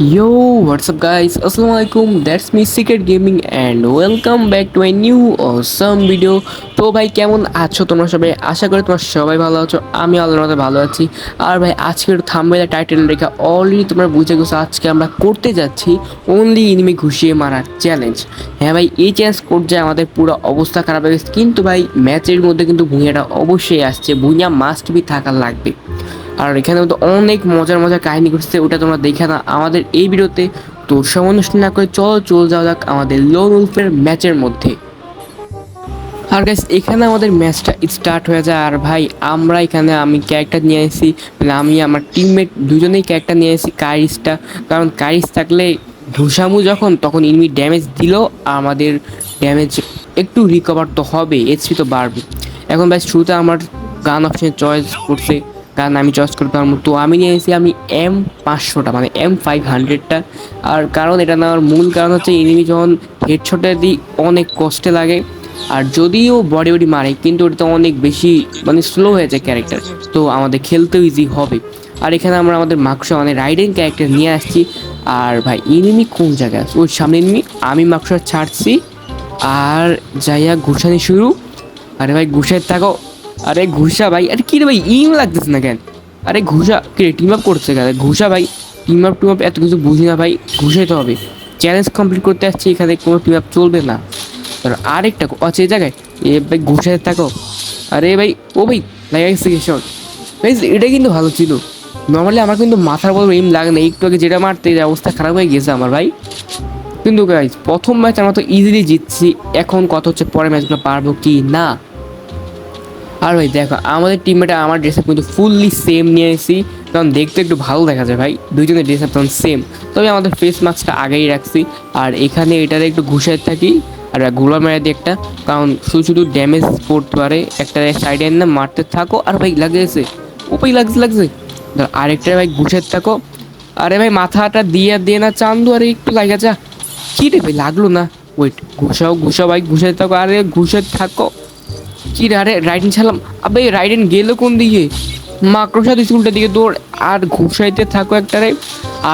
Yo, what's up guys? Assalamu alaikum. That's me Secret Gaming and welcome back to a new awesome video. তো ভাই, কেমন আছো তোমরা সবাই? আশা করি তোমরা সবাই ভালো আছো। আমি আল্লাহর মধ্যে ভালো আছি। আর ভাই, আজকের থাম্বেলা টাইটেল রেখা অলরেডি তোমরা বুঝে গেছো, আজকে আমরা করতে যাচ্ছি অনলি ইনিমি ঘুষিয়ে মারার চ্যালেঞ্জ হ্যাঁ ভাই, এই চ্যালেঞ্জ করছে আমাদের পুরো অবস্থা খারাপ হয়ে গেছে। কিন্তু ভাই ম্যাচের মধ্যে কিন্তু ভুঁইয়াটা অবশ্যই আসছে। ভুঁইয়া মাস্ট বি থাকা লাগবে। আর এখানে মধ্যে অনেক মজার মজার কাহিনী ঘটছে, ওটা তোমরা দেখে না আমাদের এই ভিডিওতে। তো না করে চলো, চল যাওয়া যাক আমাদের লোন উলফের ম্যাচের মধ্যে। আর গাইস এখানে আমাদের ম্যাচটা স্টার্ট হয়ে যায়। আর ভাই, আমরা এখানে আমি ক্যারেক্টার নিয়ে এসেছি মানে আমি আমার টিমমেট দুজনেই ক্যারেক্টার নিয়ে এসেছি কারিসটা কারণ কারিস থাকলে ঘুষামু যখন, তখন ইনমি ড্যামেজ দিল, আমাদের ড্যামেজ একটু রিকভার তো হবে এইচপি তো বাড়বে। এখন ভাই শুরুতে আমার গান অপশনে চয়েস করছে। গান আমি চয়েস করতে পারব। তো আমি নিয়ে এসেছি আমি এম পাঁচশোটা মানে এম ফাইভ হান্ড্রেডটা আর কারণ এটা নেওয়ার মূল কারণ হচ্ছে এনিমি যখন হেডশটে দিই, অনেক কষ্টে লাগে। আর যদিও বডি বডি মারে, কিন্তু ওটা অনেক বেশি মানে স্লো হয়ে যায় ক্যারেক্টার তো আমাদের খেলতেও ইজি হবে। আর এখানে আমরা আমাদের মাকসা মানে রাইডিং ক্যারেক্টার নিয়ে আসছি। আর ভাই এনিমি কোন জায়গায়? ওই সামনে এনিমি আমি মাকসা ছাড়ছি। আর যাইয়া ঘুষানি শুরু। আরে ভাই ঘুষায় থাকো। আরে ঘুষা ভাই, আরে কি রে ভাই ইম লাগতেছে না কেন? আরে ঘুষা কি রে টিম আপ করছে কেন ঘুষা ভাই টিম আপ টিম আপ এত কিছু বুঝি না ভাই। ঘুষাইতে হবে। চ্যালেঞ্জ কমপ্লিট করতে আসছি, এখানে কোনো টিম আপ চলবে না। আর আরেকটা আছে এই জায়গায়। এ ভাই ঘুষায় থাকো। আরে ভাই, ও ভাই লাগা শট ভাই এটা কিন্তু ভালো ছিল। নর্মালি আমার কিন্তু মাথার বড় এম লাগে না। একটু আগে যেটা মারতে অবস্থা খারাপ হয়ে গেছে আমার ভাই। কিন্তু গাইজ প্রথম ম্যাচ আমরা তো ইজিলি জিতছি। এখন কত হচ্ছে পরের ম্যাচগুলো পারব কি না। আর ভাই, দেখো, আমাদের টিমমেট আমার ড্রেস আপ কিন্তু ফুললি সেম নিয়ে এসেছি কারণ দেখতে একটু ভালো দেখা যায় ভাই। দুইজনের ড্রেস আপ তখন সেম তবে আমাদের ফেস মাস্কটা আগেই রাখছি। আর এখানে এটাতে একটু ঘুষায় থাকি। আরগুলো মেরে দিই একটা, কারণ শুধু শুধু ড্যামেজ পড়তে পারে একটা সাইডে না, মারতে থাকো আর ভাই লাগেছে। ও ভাই লাগছে লাগছে। ধর আরেকটা ভাই ঘুষে থাকো। আরে ভাই মাথাটা দিয়ে দিয়ে না চান্দু, আরে একটু লাগা যা। কি রে ভাই, লাগল না? ওয়েট ঘুষাও ঘুষাও ভাই, ঘুষে থাকো, আরে ঘুষে থাকো। কী রে, আরে রাইডিং ছাড়লাম। আবে রাইডেন গেলো কোন দিকে? মাকড়সা দিস উল্টা দিকে দৌড়, আর ঘুষাইতে থাকো একটা রে।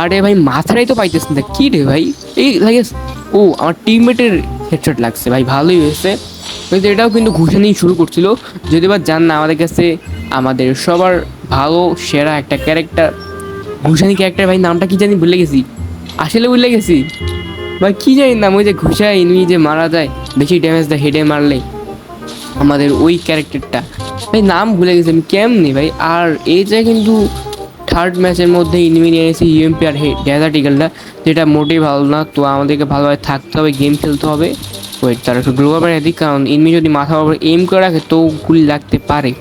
আরে ভাই, মাথাটাই তো পাইতেছ না। কী রে ভাই? এই লাগে ও, আমার টিমমেটের হেডশট লাগছে। ভাই, ভালোই হয়েছে। কিন্তু এটাও কিন্তু ঘুষে ঘুষানি শুরু করছিল। যদি বা জান না, আমাদের কাছে আমাদের সবার ভালো, সেরা একটা ক্যারেক্টার ঘুষানি ক্যারেক্টার ভাই, নামটা কি জানি ভুলে গেছি। আসলে ভুলে গেছি। ভাই, কি জানি নাম, ওই যে ঘুষায় এনিমি যে মারা যায়। বেশি ড্যামেজ দেয় হেডে মারলে। আমাদের ওই ক্যারেক্টারটা ভাই, নাম ভুলে গেছি আমি, কেমনি, ভাই? আর এই যে কিন্তু থার্ড ম্যাচের মধ্যে ইনিমি নিয়ে এসেছি ইউএমপি আর ডেজার্ট ইগলটা যেটা মোটেই ভালো না। তো আমাদেরকে ভালোভাবে থাকতে হবে গেম খেলতে হবে। ওয়েট তারা একটু গ্লোবাল বানিয়ে দিই কারণ ইনমি যদি মাথার উপর এম করে রাখে, তো গুলি লাগতে পারে।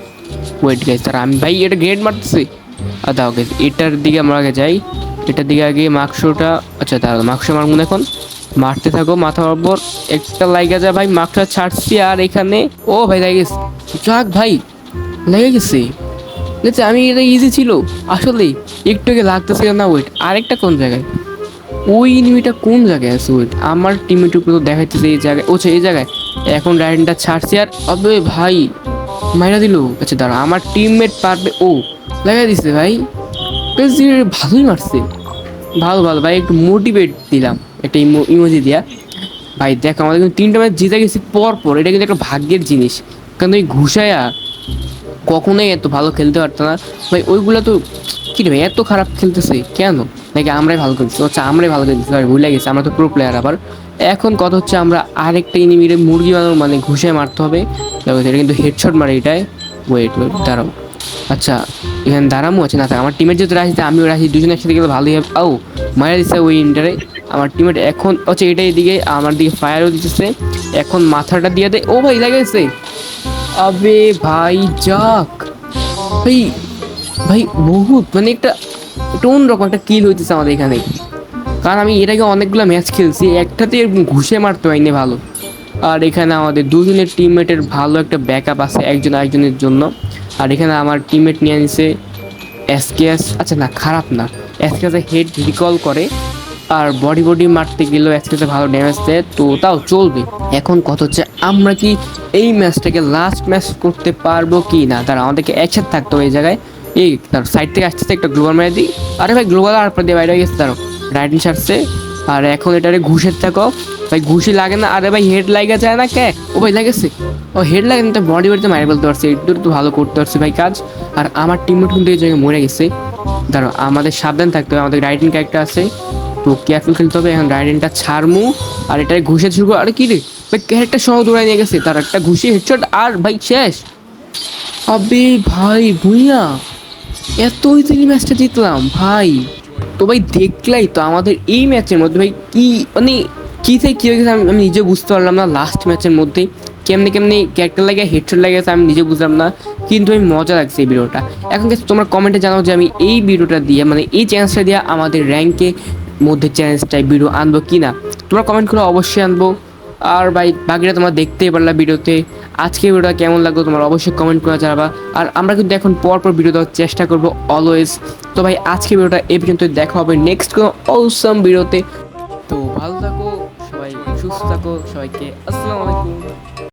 ওয়েট গাইজ তারা আমি ভাই, এটা গ্রেড মারতেছি। আর দাও গেছে এটার দিকে আমরা আগে যাই। এটার দিকে আগে মাকশোটা আচ্ছা তাহলে মাকশো মারবো এখন। মারতে থাকো মাথার উপর একটা লাইগা যা, ভাই মাকটা ছাড়ছি আর এখানে ও, ভাই লাগে গেছে। যাক, ভাই লেগে গেছে। দেখছি আমি এটা ইজি ছিল। আসলে একটু আগে লাগতেছিল না ওয়েট। আরেকটা কোন জায়গায়? ওই এনিমিটা কোন জায়গায় আছে ওয়েট? আমার টিমের উপরে তো দেখাইতেছে এই জায়গায়। ওছে, এই জায়গায়। এখন রাইডেনটা ছাড়ছে আর আবে ভাই, মাইরা দিল। আচ্ছা দাঁড়া, আমার টিমমেট পারবে, ও, লাগাই দিছে ভাই। ভালোই মারছে। ভালো ভালো, ভাই, একটু মোটিভেট দিলাম। একটা ইমোজি দিয়া। ভাই, দেখ, আমাদের কিন্তু তিনটা ম্যাচ জিতে গেছি পর পর এটা কিন্তু একটা ভাগ্যের জিনিস। কারণ ওই ঘুষায়া কখনোই এত ভালো খেলতে পারতো না। ভাই, ওইগুলো তো কি ভাই, এত খারাপ খেলতেছে, কেন? নাকি আমরাই ভালো খেলতেছি? আচ্ছা আমরাই ভালো খেলতেছি ভাই ভুলে গেছি, আমরা তো প্রো প্লেয়ার আবার। এখন কথা হচ্ছে আমরা আরেকটা ইনিমিরে মুরগি বানানো মানে ঘুষে মারতে হবে। দেখো, এটা কিন্তু হেডশট মারে এটাই। ওয়েট ওয়েট দাঁড়াও। আচ্ছা এখানে দাঁড়ামো আছে না আমার টিমের যেহেতু রাখি আমিও রাখি দুজনে একসাথে গেলে ভালোই হবে। ও, মারা দিচ্ছে ওই ইন্টারে আমার টিমের এখন হচ্ছে এটাই দিকে আমার দিকে ফায়ারও দিতেছে। এখন মাথাটা দিয়ে দেয় ও ভাই লাগেছে আবে ভাই, যাক। ভাই ভাই, বহুত মানে একটা একটা অন্যরকম একটা কিল হইতেছে আমাদের এখানে। কারণ আমি এর আগে অনেকগুলো ম্যাচ খেলছি একটাতে ঘুষে মারতে পারিনি ভালো। আর এখানে আমাদের দুজনের টিমমেটের ভালো একটা ব্যাকআপ আছে, একজন আরেকজনের জন্য। আর এখানে আমার টিমমেট নিয়ে নিছে এসকেএস আচ্ছা না, খারাপ না। এসকেএসে হেড রিকল করে। আর বডি বডি মারতে গেলেও এসকেএসে ভালো ড্যামেজ দেয়, তো তাও চলবে। এখন কত হচ্ছে, আমরা কি এই ম্যাচটাকে লাস্ট ম্যাচ করতে পারব কি না? তারা আমাদেরকে একসাথে থাকতে হবে এই জায়গায়। এই তার সাইড থেকে আসতে একটা গ্লোবাল মেরে দিই। আরে ভাই গ্লোবাল আর দিয়ে বাইরে গেছে তারও রাইডিং সারছে আর এখন এটারে ঘুষের থাকো ভাই ঘুষি লাগে না। আরে ভাই হেড লাগে যায় না কে? ও ভাই, লাগেছে। ও হেড লাগে না, তো বডি বডিতে মারি বলতে পারছে। একটু তো ভালো করতে পারছে ভাই কাজ। আর আমার টিমমেট কিন্তু এই জায়গায় মরে গেছে। ধরো আমাদের সাবধান থাকতে হবে। আমাদের রাইটিং ক্যারেক্টার আছে। তো কেয়ারফুল খেলতে হবে? এখন রাইডিংটা ছাড়মু। আর এটারে ঘুষে শুরু আর কি রে? ভাই ক্যারেক্টার সহ দৌড়ায় নিয়ে গেছে। তার একটা ঘুষি, হেডশট, আর ভাই, শেষ। আবে ভাই, ভুইয়া এত ইজিলি ম্যাচটা জিতলাম, ভাই। তো ভাই, দেখলাই তো আমাদের এই ম্যাচের মধ্যে, ভাই, কি মানে কী থেকে কী হয়ে গেছে আমি নিজে বুঝতে পারলাম না লাস্ট ম্যাচের মধ্যে। কেমনি কেমনি ক্যারেক্টার লাগে হেডশট লাগে আমি নিজে বুঝলাম না। কিন্তু আমি মজা লাগছে এই ভিডিওটা। এখন তোমরা কমেন্টে জানাও যে আমি এই ভিডিওটা দিয়ে মানে এই চ্যালেঞ্জটা দিয়ে আমাদের র্যাঙ্কে মধ্যে চ্যালেঞ্জটাই ভিডিও আনব কি না তোমরা কমেন্ট করে অবশ্যই আনব। আর ভাই, বাকিটা তোমরা দেখতেই পারলা ভিডিওতে। আজকে ভিডিওটা কেমন লাগল তোমরা অবশ্যই কমেন্ট করে জানাবা। আর আমরা কিন্তু এখন পর পর ভিডিও দেওয়ার চেষ্টা করব অলওয়েজ তো ভাই আজকে ভিডিওটা এই পর্যন্ত দেখা হবে নেক্সট কোনো অসম ভিডিওতে তো ভালো থাকো, সবাই সুস্থ থাকো, সবাইকে আসসালামু আলাইকুম।